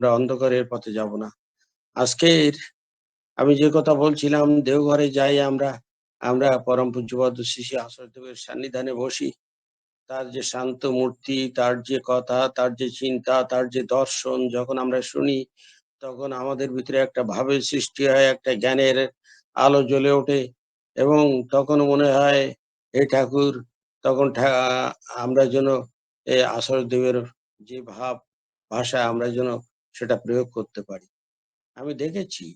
আমরা অন্ধকারের পথে যাব না। আজকের আমি যে কথা বলছিলাম, দেওঘরে যাই আমরা আমরা পরম পূজ্যপদ শ্রী আচার্যদেবের সান্নিধানে বসি। তার যে শান্ত মূর্তি, তার যে কথা, তার যে চিন্তা, তার যে দর্শন, যখন আমরা শুনি, তখন আমাদের ভিতরে একটা ভাবের সৃষ্টি হয়, একটা জ্ঞানের আলো জ্বলে ওঠে এবং তখন মনে হয়, হে ঠাকুর, তখন আমরা যেন এই আচার্যদেবের যে ভাব, ভাষা, আমরা যেন সেটা প্রয়োগ করতে পারি। আমি দেখেছি,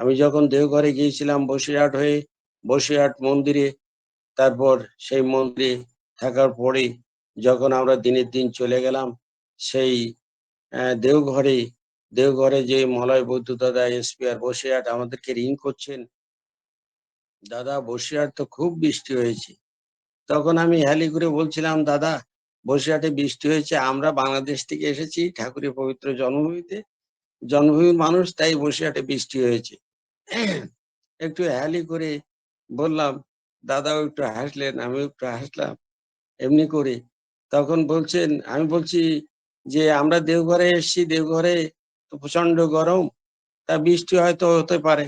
আমি যখন দেওঘরে গিয়েছিলাম বসিরহাট হয়ে, বসিরহাট মন্দিরে, তারপর সেই মন্দিরে থাকার পরে যখন আমরা দিনের দিন চলে গেলাম, সেই দেওঘরে দেওঘরে যে মলয় বৌদ্ধ দাদা এসপি আর বসিরহাট আমাদেরকে রিং করছেন, দাদা, বসিরহাট তো খুব বৃষ্টি হয়েছে। তখন আমি হ্যালি করে বলছিলাম, দাদা বসিরহাটে বৃষ্টি হয়েছে, আমরা বাংলাদেশ থেকে এসেছি ঠাকুরের পবিত্র জন্মভূমিতে। জন্মভূমির মানুষ তাই বসিরহাটে বৃষ্টি হয়েছে। একটু হ্যালি করে বললাম, দাদাও একটু হাসলেন, আমিও একটু হাসলাম। এমনি করে তখন বলছেন, আমি বলছি যে, আমরা দেওঘরে এসেছি, দেওঘরে তো প্রচণ্ড গরম, তা বৃষ্টি হয়তো হতে পারে।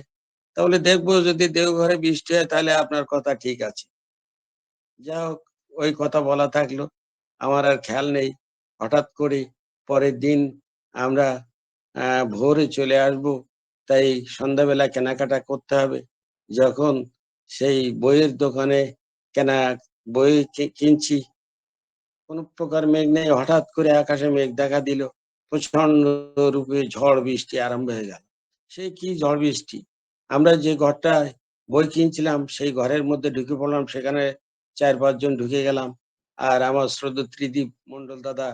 তাহলে দেখব যদি দেওঘরে বৃষ্টি হয় তাহলে আপনার কথা ঠিক আছে। যা হোক, ওই কথা বলা থাকল। আমার আর খেয়াল নেই। হঠাৎ করে পরের দিন আমরা ভোরে চলে আসব। তাই সন্ধ্যাবেলা কেনাকাটা করতে হবে। যখন সেই বইয়ের দোকানে কেনা বই কিনছি, কোনো প্রকার মেঘ নেই। হঠাৎ করে আকাশে মেঘ দেখা দিল। প্রচণ্ড রূপে ঝড় বৃষ্টি আরম্ভ হয়ে গেল। সে কি ঝড় বৃষ্টি? আমরা যে ঘরটায় বই কিনছিলাম, সেই ঘরের মধ্যে ঢুকে পড়লাম। সেখানে চার পাঁচজন ঢুকে গেলাম। আর আমার শ্রদ্ধ ত্রিদীপ মন্ডল দাদা,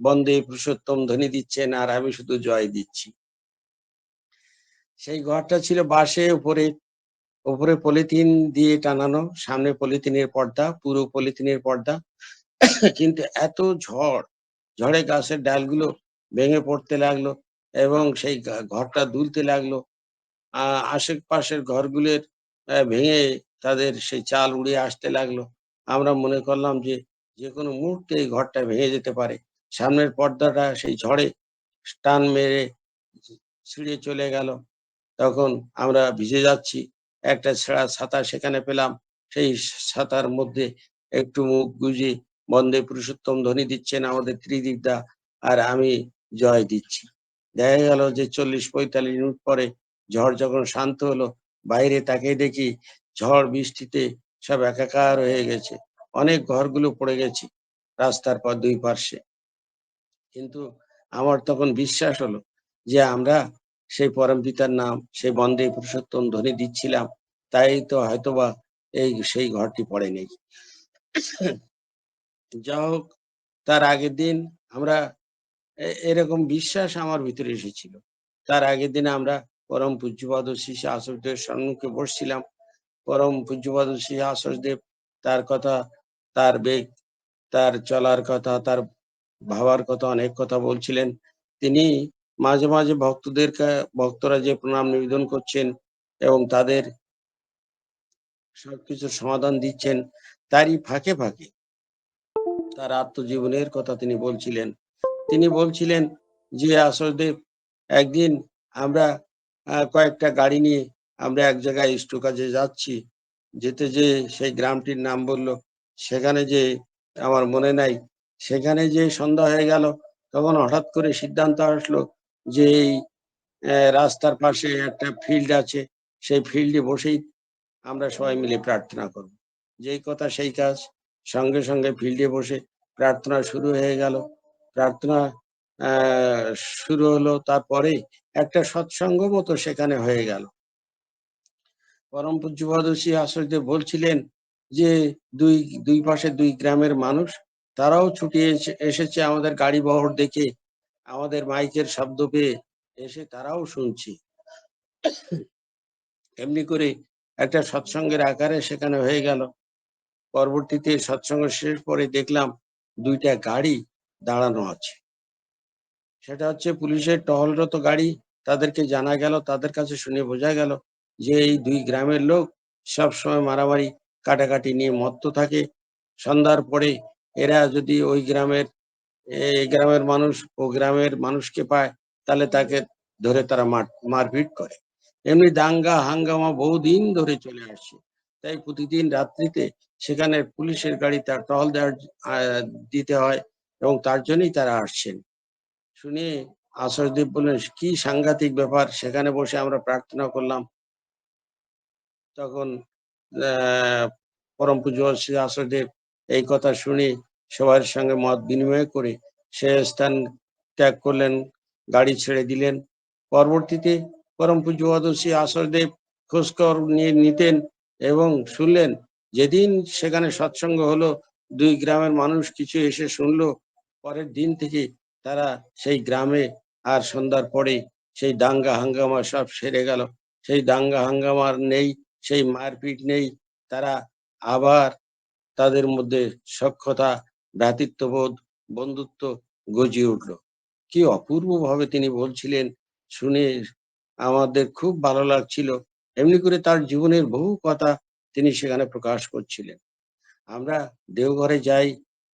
বন্দে পুরুষোত্তম ধ্বনি দিচ্ছেন আর আমি শুধু জয় দিচ্ছি। সেই ঘরটা ছিল বাসে উপরে উপরে পলিথিন দিয়ে টানানো, সামনে পলিথিনের পর্দা, পুরো পলিথিনের পর্দা। কিন্তু এত ঝড়, ঝড়ে গাছের ডালগুলো ভেঙে পড়তে লাগল এবং সেই ঘরটা দুলতে লাগল। আশেপাশের ঘরগুলোর ভেঙে তাদের সেই চাল উড়ে আসতে লাগল। আমরা মনে করলাম যে যে কোনো মুহূর্তে এই ঘরটা ভেঙে যেতে পারে। সামনের পর্দাটা সেই ঝড়ে টান মেরে ছিঁড়ে চলে গেল। তখন আমরা ভিজে যাচ্ছি। একটা ছেঁড়া ছাতা সেখানে পেলাম। সেই ছাতার মধ্যে একটু মুখ গুজে বন্দে পুরুষোত্তম ধ্বনি দিচ্ছেন আমাদের ত্রিদীপদা আর আমি জয় দিচ্ছি। দেখা গেল যে চল্লিশ পঁয়তাল্লিশ মিনিট পরে ঝড় যখন শান্ত হলো, বাইরে তাকিয়ে দেখি ঝড় বৃষ্টিতে সব একাকার হয়ে গেছে। অনেক ঘরগুলো পড়ে গেছে, রাস্তার পর দুই পার্শ্বে। কিন্তু আমার তখন বিশ্বাস হলো যে আমরা সেই পরম পিতার নাম, সেই বন্দে পুরুষোত্তম ধ্বনি দিচ্ছিলাম, তাই তো হয়তোবা এই সেই ঘরটি পড়েনি যা হোক, তার আগের দিন আমরা এরকম বিশ্বাস আমার ভিতরে এসেছিল। তার আগের দিন আমরা পরম পূজ্যপাদ শিশু আসরদেব সম্মুখে বসছিলাম। পরম পূজ্যপাদ শিশু আসরদেব তার কথা তার বেগ, তার চলার কথা, তার ভাবার কথা, অনেক কথা বলছিলেন। তিনি মাঝে মাঝে ভক্তদের ভক্তরা যে প্রণাম নিবেদন করছেন এবং তাদের সবকিছুর সমাধান দিচ্ছেন, তারই ফাঁকে ফাঁকে তার আত্মজীবনের কথা তিনি বলছিলেন। তিনি বলছিলেন যে আসরদেব একদিন আমরা কয়েকটা গাড়ি নিয়ে আমরা এক জায়গায় ইষ্ট কাজে যাচ্ছি। যেতে যে সেই গ্রামটির নাম বলল সেখানে যে আমার মনে নাই, সেখানে যে সন্ধ্যা হয়ে গেল, তখন হঠাৎ করে সিদ্ধান্ত আসলো যে এই রাস্তার পাশে একটা ফিল্ড আছে, সেই ফিল্ডে বসেই আমরা সবাই মিলে প্রার্থনা করব। যেই কথা সেই কাজ, সঙ্গে সঙ্গে ফিল্ডে বসে প্রার্থনা শুরু হয়ে গেল। প্রার্থনা শুরু হলো তারপরে একটা সৎসঙ্গ মতো সেখানে হয়ে গেল। পরম পূজ্যপাদশী আশ্রয় বলছিলেন যে দুই দুই পাশে দুই গ্রামের মানুষ, তারাও ছুটে এসে- এসেছে আমাদের গাড়ি বহর দেখে, আমাদের মাইকের শব্দ পেয়ে এসে তারাও শুনছে। এমনি করে একটা সৎসঙ্গের আকারে সেখানে হয়ে গেল। পরবর্তীতে সৎসঙ্গ শেষ পরে দেখলাম দুইটা গাড়ি দাঁড়ানো আছে। সেটা হচ্ছে পুলিশের টহলরত গাড়ি, তাদেরকে জানা গেল, তাদের কাছে শুনে বোঝা গেল যে এই দুই গ্রামের লোক সব সময় মারামারি কাটাকাটি নিয়ে মত্ত থাকে। সন্ধ্যার পরে এরা যদি ওই গ্রামের গ্রামের মানুষ ও গ্রামের মানুষকে পায়, তাহলে তাকে ধরে তারা মার, মারপিট করে। এমনি দাঙ্গা, হাঙ্গামা বহুদিন ধরে চলে আসছে তাই প্রতিদিন রাত্রিতে সেখানে পুলিশের গাড়ি তার টহল দেওয়ার দিতে হয় এবং তার জন্যই তারা আসছেন। শুনে আশ্রয়দেব বললেন, কি সাংঘাতিক ব্যাপার, সেখানে বসে আমরা প্রার্থনা করলাম। তখন পরম পূজ্য শ্রী এই কথা শুনে সবার সঙ্গে মত বিনিময় করে সে স্থান ত্যাগ করলেন, গাড়ি ছেড়ে দিলেন। পরবর্তীতে পরম পূজ্য শ্রী আশ্রয়দেব খোঁজখবর নিয়ে নিতেন এবং শুনলেন, যেদিন সেখানে সৎসঙ্গ হলো, দুই গ্রামের মানুষ কিছু এসে শুনলো। পরের দিন থেকে তারা সেই গ্রামে আর সন্ধ্যার পরে সেই দাঙ্গা হাঙ্গামা সব সেরে গেল। সেই দাঙ্গা হাঙ্গামার নেই সেই মারপিট নেই। তারা আবার তাদের মধ্যে সক্ষতা ভ্রাতৃত্ববোধ, বন্ধুত্ব গজিয়ে উঠল। কি অপূর্ব ভাবে তিনি বলছিলেন, শুনে আমাদের খুব ভালো লাগছিল। এমনি করে তার জীবনের বহু কথা তিনি সেখানে প্রকাশ করছিলেন। আমরা দেওঘরে যাই।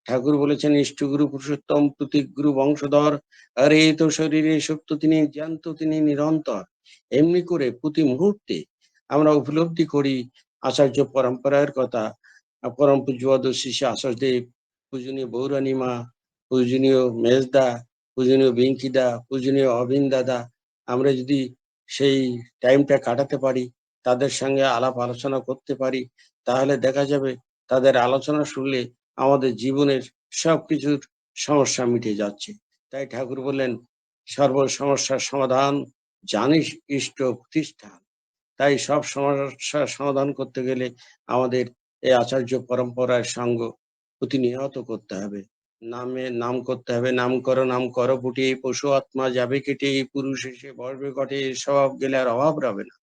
ঠাকুর বলেছেন ইষ্টগুরু পুরুষোত্তম প্রতীকগুরু বংশধর। আর এই তো শরীরে সত্য তিনি জ্ঞান্ত তিনি নিরন্তর। এমনি করে প্রতি মুহূর্তে আমরা উপলব্ধি করি আচার্য পরম্পরার কথা। পরম পূজ্যবাদ শিষ্য আচার্যদেব, পূজনীয় বৌরানী মা পূজনীয় মেজদা, পূজনীয় বেঙ্কিদা, পূজনীয় অবিন দাদা আমরা যদি সেই টাইমটা কাটাতে পারি, তাদের সঙ্গে আলাপ আলোচনা করতে পারি, তাহলে দেখা যাবে তাদের আলোচনা শুনলে আমাদের জীবনের সবকিছুর সমস্যা মিটে যাচ্ছে। তাই ঠাকুর বললেন সর্ব সমস্যার সমাধান জানিস, ইষ্ট প্রতিষ্ঠান। তাই সব সমস্যার সমাধান করতে গেলে আমাদের এই আচার্য পরম্পরার সঙ্গ প্রতিনিয়ত করতে হবে। নামে নাম করতে হবে, নাম করো নাম করো ফুটে এই পশু, আত্মা যাবে কেটে এই পুরুষ এসে বসবে ঘটে, স্বভাব গেলে আর অভাব রবে না।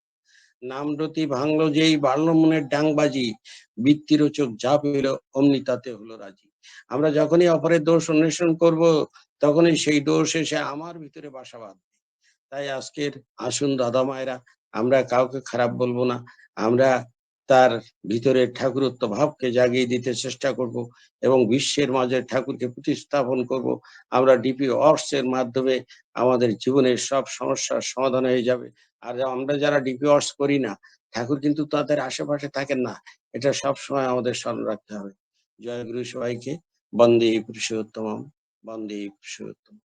নাম রতি ভাঙলো যেই বাড়লো মনের ডাংবাজি, বৃত্তির চোখ যা পেল অমনি তাতে হলো রাজি। আমরা যখনই অপরের দোষ অন্বেষণ করব, তখনই সেই দোষ এসে আমার ভিতরে বাসা বাঁধবে। তাই আজকের আসুন দাদা মায়েরা আমরা কাউকে খারাপ বলব না। আমরা তার ভিতরে ঠাকুরত্ব ভাবকে জাগিয়ে দিতে চেষ্টা করব এবং বিশ্বের মাঝে ঠাকুরকে প্রতিস্থাপন করব। আমরা ডিপি অর্স এর মাধ্যমে আমাদের জীবনের সব সমস্যার সমাধান হয়ে যাবে। আর আমরা যারা ডিপি অর্স করি না, ঠাকুর কিন্তু তাদের আশেপাশে থাকেন না। এটা সব সময় আমাদের স্মরণ রাখতে হবে। জয় গুরু সবাইকে। বন্দে পুরুষোত্তম বন্দে পুরুষোত্তম